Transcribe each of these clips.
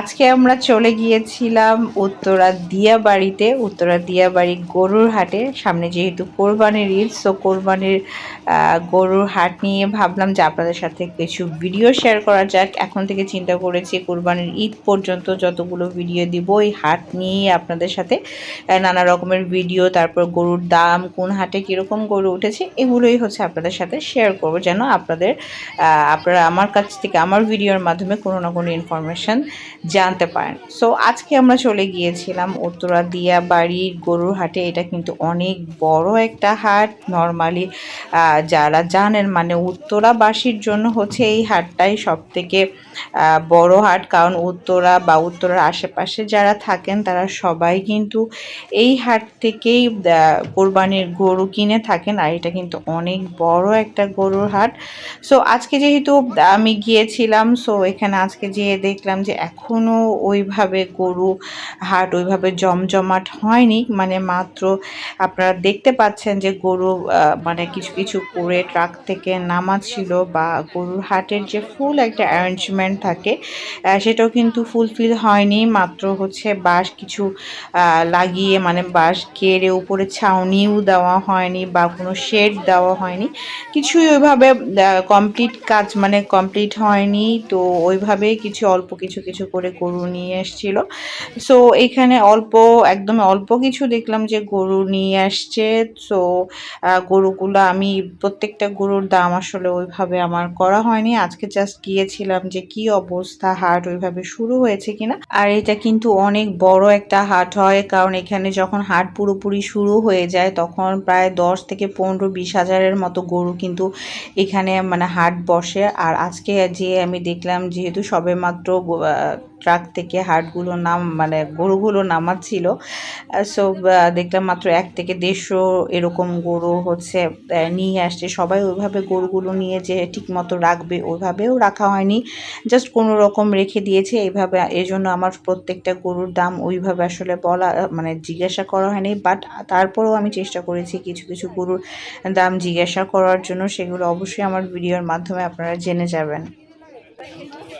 আজকে আমরা চলে গিয়েছিলাম উত্তরা দিয়াবাড়িতে উত্তরা দিয়াবাড়ি গরুর হাটে। সামনে যেহেতু কোরবানির ঈদ সো কোরবানির গরুর হাট নিয়ে ভাবলাম যে আপনাদের সাথে কিছু ভিডিও শেয়ার করা যাক। এখন থেকে চিন্তা করেছি কোরবানির ঈদ পর্যন্ত যতগুলো ভিডিও দিব, এই হাট নিয়ে আপনাদের সাথে নানা রকমের ভিডিও তারপর গরুর দাম, কোন হাটে কীরকম গরু উঠেছে, এগুলোই হচ্ছে আপনাদের সাথে শেয়ার করব যেন আপনাদের আপনারা আমার কাছ থেকে, আমার ভিডিওর মাধ্যমে কোনো না কোনো ইনফরমেশন জানতে পারেন। সো আজকে আমরা চলে গিয়েছিলাম উত্তরা দিয়া বাড়ির গরুর হাটে। এটা কিন্তু অনেক বড় একটা হাট। নর্মালি যারা জানেন মানে উত্তরাবাসীর জন্য হচ্ছে এই হাটটাই সব থেকে বড় হাট। কারণ উত্তরা বা উত্তরার আশেপাশে যারা থাকেন, তারা সবাই কিন্তু এই হাট থেকেই কোরবানির গরু কিনে থাকেন। আর এটা কিন্তু অনেক বড় একটা গরুর হাট। সো আজকে যেহেতু আমি গিয়েছিলাম সো এখানে আজকে যেয়ে দেখলাম যে এখনও ওইভাবে গরু হাট ওইভাবে জমজমাট হয়নি। মানে মাত্র আপনারা দেখতে পাচ্ছেন যে গরু মানে কিছু কিছু করে ট্রাক থেকে নামাচ্ছিল বা গরুর হাটের যে ফুল একটা অ্যারেঞ্জমেন্ট থাকে সেটাও কিন্তু ফুলফিল হয়নি। মাত্র হচ্ছে বাঁশ কিছু লাগিয়ে মানে বাঁশ কেড়ে উপরে ছাউনিও দেওয়া হয়নি বা কোনো শেড দেওয়া হয়নি। কিছুই ওইভাবে কমপ্লিট কাজ মানে কমপ্লিট হয়নি। তো ওইভাবে কিছু, অল্প কিছু কিছু করে গরু নিয়ে এসছিল। সো এখানে অল্প, একদম অল্প কিছু দেখলাম যে গরু নিয়ে আসছে। সো গরুগুলো আমি প্রত্যেকটা গরুর দাম আসলে ওইভাবে আমার করা হয়নি। আজকে জাস্ট গিয়েছিলাম যে কি অবস্থা, হাট ওইভাবে শুরু হয়েছে কিনা। আর এটা কিন্তু অনেক বড় একটা হাট হয়, কারণ এখানে যখন হাট পুরোপুরি শুরু হয়ে যায়, তখন প্রায় দশ থেকে পনেরো বিশ হাজারের মতো গরু কিন্তু এখানে মানে হাট বসে। আর আজকে যে আমি দেখলাম, যেহেতু সবে মাত্র ট্রাক থেকে হাটগুলো নাম মানে গরুগুলো নামাচ্ছিল। সো দেখলাম মাত্র এক থেকে দেড়শো এরকম গরু হচ্ছে নিয়ে আসছে। সবাই ওইভাবে গরুগুলো নিয়ে যে ঠিক মতো রাখবে, ওইভাবেও রাখা হয়নি। জাস্ট কোনো রকম রেখে দিয়েছে, এইভাবে এই জন্য আমার প্রত্যেকটা গরুর দাম ওইভাবে আসলে বলা মানে জিজ্ঞাসা করা হয়নি। বাট তারপরেও আমি চেষ্টা করেছি কিছু কিছু গরুর দাম জিজ্ঞাসা করার জন্য। সেগুলো অবশ্যই আমার ভিডিওর মাধ্যমে আপনারা জেনে যাবেন।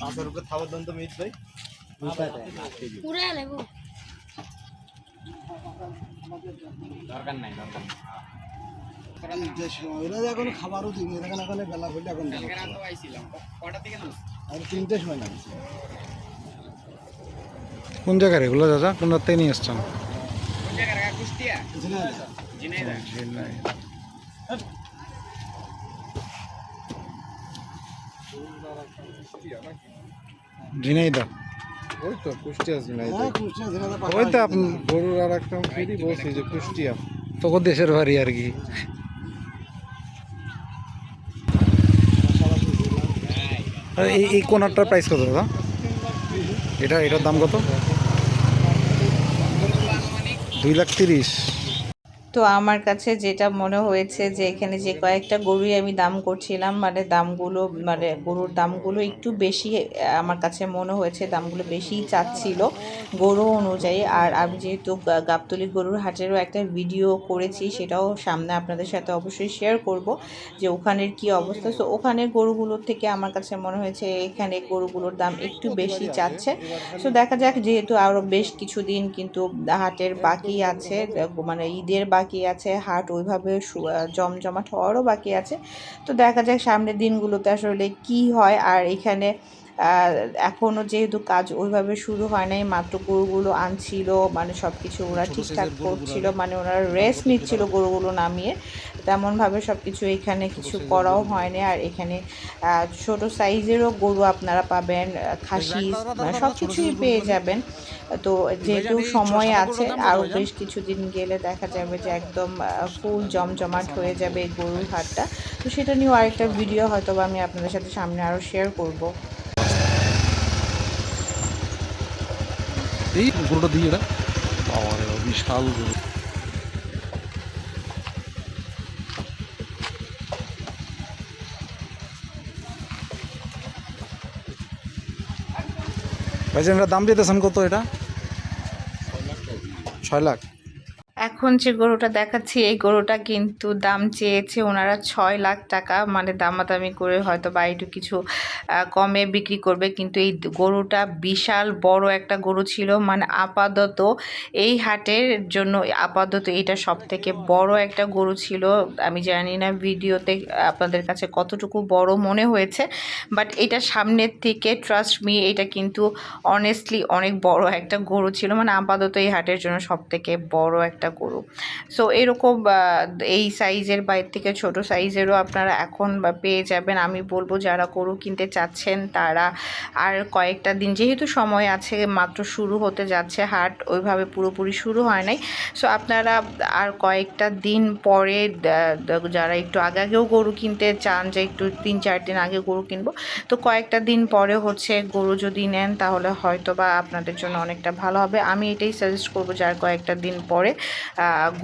পাঁচশো রুপে খাবার দাম তো মিট ভাই। পুরে নেব এরা এখন খাবারও দিন এখানে এখন বেলা হইলে এখন আর তিনটে সময় নামছে। কোন জায়গার এগুলো দাদা? কোন থেকে নিয়ে এসছেন ঝিনাইদা ওই তো কুষ্টিয়া হ্যাঁ। ওই তো আপনি গরুর আর একটা ফেরি বসে যে কুষ্টিয়া। তোকে দেশের বাড়ি আর কি। আর এই এই কোনারটার প্রাইস কত দাদা? এটা এটার দাম কত? দুই লাখ তিরিশ। তো আমার কাছে যেটা মনে হয়েছে যে এখানে যে কয়েকটা গরুই আমি দাম করছিলাম মানে দামগুলো মানে গরুর দামগুলো একটু বেশি আমার কাছে মনে হয়েছে দামগুলো বেশিই চাচ্ছিল গরু অনুযায়ী। আর আমি যেহেতু গাবতলি গরুর হাটেরও একটা ভিডিও করেছি, সেটাও সামনে আপনাদের সাথে অবশ্যই শেয়ার করব যে ওখানের কি অবস্থা। সো ওখানের গরুগুলোর থেকে আমার কাছে মনে হয়েছে এখানে গরুগুলোর দাম একটু বেশি চাচ্ছে। সো দেখা যাক, যেহেতু আরও বেশ কিছুদিন কিন্তু হাটের বাকি আছে মানে ঈদের বাকি আছে, হাট ওইভাবে জমজমাট হওয়ারও বাকি আছে। তো দেখা যাক সামনের দিনগুলোতে আসলে কি হয়। আর এখানে এখনও যেহেতু কাজ ওইভাবে শুরু হয় নাই মাত্র গরুগুলো আনছিল মানে সব কিছু ওরা ঠিকঠাক করছিল মানে ওরা রেস্ট নিচ্ছিল গরুগুলো নামিয়ে। তেমনভাবে সব কিছু এখানে কিছু করাও হয়নি। আর এখানে ছোট সাইজেরও গরু আপনারা পাবেন খাসি মানে সব কিছুই পেয়ে যাবেন। তো যেহেতু সময় আছে আরও বেশ কিছুদিন গেলে দেখা যাবে যে একদম ফুল জমজমাট হয়ে যাবে এই গরুর হাটটা। তো সেটা নিয়েও আরেকটা ভিডিও হয়তো বা আমি আপনাদের সাথে সামনে আরও শেয়ার করব। এই গরুটা দিয়ে এটা বাবা রে বাবা, বিশাল গরু ভাইজান দাম দিতেছেন কত এটা? ছয় লাখ। এখন যে গরুটা দেখাচ্ছি এই গরুটা কিন্তু দাম চেয়েছে ওনারা ছয় লাখ টাকা মানে দামাদামি করে হয়তো বা একটু কিছু কমে বিক্রি করবে। কিন্তু এই গরুটা বিশাল বড় একটা গরু ছিল। মানে আপাতত এই হাটের জন্য আপাতত এটা সব থেকে বড় একটা গরু ছিল। আমি জানি না ভিডিওতে আপনাদের কাছে কতটুকু বড় মনে হয়েছে বাট এটা সামনের থেকে ট্রাস্ট মি এটা কিন্তু অনেস্টলি অনেক বড় একটা গরু ছিল। মানে আপাতত এই হাটের জন্য সব থেকে বড় একটা গরু। সো এরকম এই সাইজের বাইর থেকে ছোট সাইজেরও আপনারা এখন পেয়ে যাবেন। আমি বলব, যারা গরু কিনতে চাচ্ছেন তারা। আর কয়েকটা দিন যেহেতু সময় আছে, মাত্র শুরু হতে যাচ্ছে হাট, ওইভাবে পুরোপুরি শুরু হয় নাই। সো আপনারা আর কয়েকটা দিন পরে যারা একটু আগে আগেও গরু কিনতে চান, যে একটু তিন, চার দিন আগে গরু কিনবো, তো কয়েকটা দিন পরে হচ্ছে গরু যদি নেন, তাহলে হয়তো বা আপনাদের জন্য অনেকটা ভালো হবে। আমি এটাই সাজেস্ট করব, যার কয়েকটা দিন পরে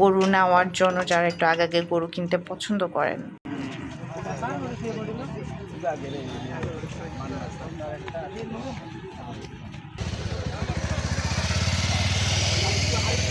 গরু নেওয়ার জন্য যারা একটু আগে আগে গরু কিনতে পছন্দ করেন।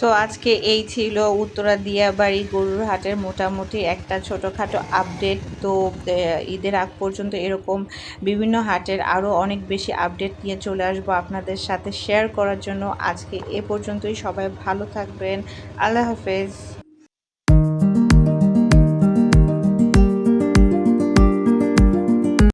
সো আজকে এই ছিল উত্তরা দিয়াবাড়ি গরুর হাটের মোটামুটি একটা ছোটোখাটো আপডেট। তো ঈদের আগ পর্যন্ত এরকম বিভিন্ন হাটের আরও অনেক বেশি আপডেট নিয়ে চলে আসব আপনাদের সাথে শেয়ার করার জন্য। আজকে এ পর্যন্তই সবাই ভালো থাকবেন। আল্লাহ হাফেজ।